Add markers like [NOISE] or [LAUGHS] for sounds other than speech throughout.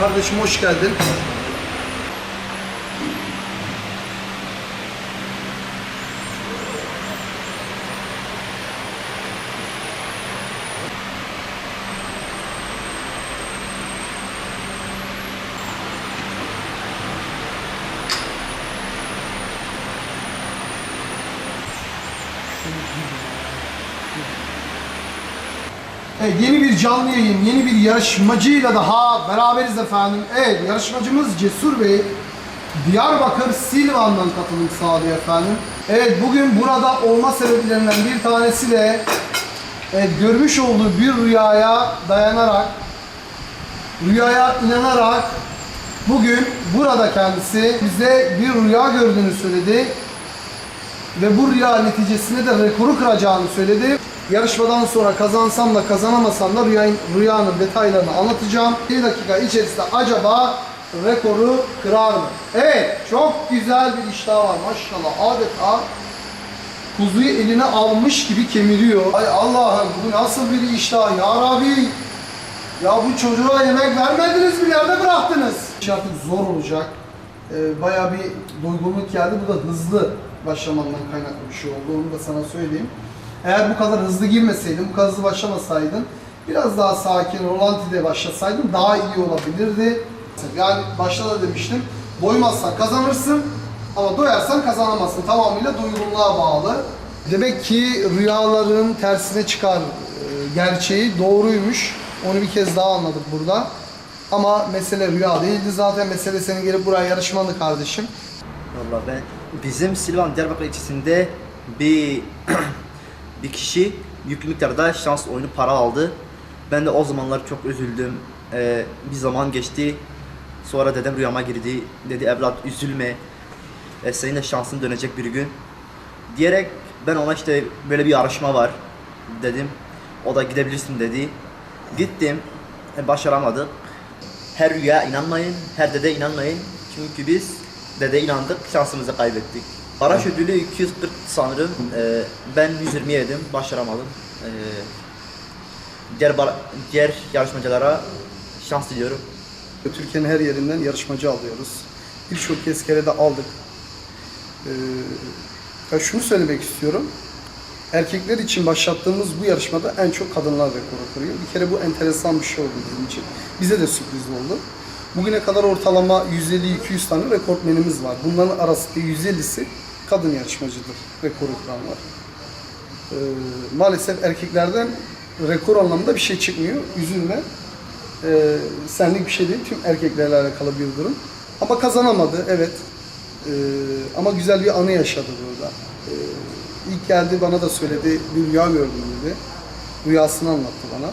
Kardeşim hoş geldin. Evet, yeni bir canlı yayın, yeni bir yarışmacıyla daha beraberiz efendim. Evet, yarışmacımız Cesur Bey, Diyarbakır Silvan'dan katılım sağlıyor efendim. Evet, bugün burada olma sebeplerinden bir tanesi de evet, görmüş olduğu bir rüyaya dayanarak, rüyaya inanarak bugün burada kendisi bize bir rüya gördüğünü söyledi ve bu rüya neticesinde de rekoru kıracağını söyledi. Yarışmadan sonra kazansam da kazanamasam da rüya, rüyanın detaylarını anlatacağım. Bir dakika içerisinde acaba rekoru kırar mı? Evet, çok güzel bir iştah var maşallah. Adeta kuzuyu eline almış gibi kemiriyor. Ay Allah'ım bu nasıl bir iştah ya Rabbi. Ya bu çocuğa yemek vermediniz bir yerde bıraktınız. İş artık zor olacak. Ee, bayağı bir doygunluk geldi. Bu da hızlı başlamandan kaynaklı bir şey oldu. Onu da sana söyleyeyim. Eğer bu kadar hızlı girmeseydin, bu kadar hızlı başlamasaydın, biraz daha sakin, rolantide başlasaydın daha iyi olabilirdi. Yani başta da demiştim, doymazsan kazanırsın ama doyarsan kazanamazsın. Tamamıyla doygunluğa bağlı. Demek ki rüyaların tersine çıkar e, gerçeği doğruymuş. Onu bir kez daha anladık burada. Ama mesele rüya değildi zaten. Mesele senin gelip buraya yarışmandı kardeşim. Valla ben bizim Silvan Diyarbakır ilçesinde bir [CLEARS THROAT] bir kişi yüklü miktarda şans oyunu para aldı. Ben de o zamanlar çok üzüldüm. Ee, bir zaman geçti. Sonra dedem rüyama girdi. Dedi evlat üzülme. Ee, senin de şansın dönecek bir gün. Diyerek ben ona işte böyle bir yarışma var dedim. O da gidebilirsin dedi. Gittim. E, başaramadık. Her rüya inanmayın, her dede inanmayın. Çünkü biz dede inandık, şansımızı kaybettik. Araç ödülü 240 sanırım. Ee, ben 120 yedim, başaramadım. Ee, diğer, diğer yarışmacılara şans diliyorum. Türkiye'nin her yerinden yarışmacı alıyoruz. Birçok kez kere de aldık. Ee, ya şunu söylemek istiyorum. Erkekler için başlattığımız bu yarışmada en çok kadınlar rekoru kırıyor. Bir kere bu enteresan bir şey oldu bizim için. Bize de sürpriz oldu. Bugüne kadar ortalama 150-200 tane rekortmenimiz var. Bunların arasında 150'si kadın yarışmacıdır. Rekoru kıranlar. Ee, maalesef erkeklerden rekor anlamında bir şey çıkmıyor. Üzülme. Ee, senlik bir şey değil. Tüm erkeklerle alakalı bir durum. Ama kazanamadı evet. Ee, ama güzel bir anı yaşadı burada. Ee, ilk geldi bana da söyledi. Bir rüya gördüm dedi. Rüyasını anlattı bana.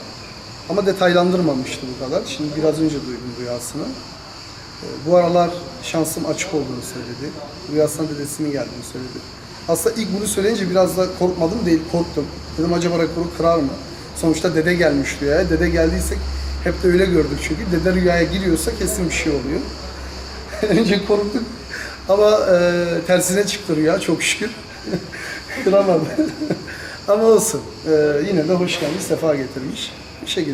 Ama detaylandırmamıştı bu kadar. Şimdi biraz önce duydum rüyasını. Ee, bu aralar şansım açık olduğunu söyledi. Rüyasına dedesinin geldiğini söyledi. Aslında ilk bunu söyleyince biraz da korkmadım değil, korktum. Dedim acaba rekoru kırar mı? Sonuçta dede gelmiş rüyaya. Dede geldiysek hep de öyle gördük çünkü. Dede rüyaya giriyorsa kesin bir şey oluyor. [LAUGHS] Önce korktuk ama e, tersine çıktı rüya çok şükür. [LAUGHS] Kıramadı. [LAUGHS] ama olsun. E, yine de hoş gelmiş, sefa getirmiş. Bir şekilde.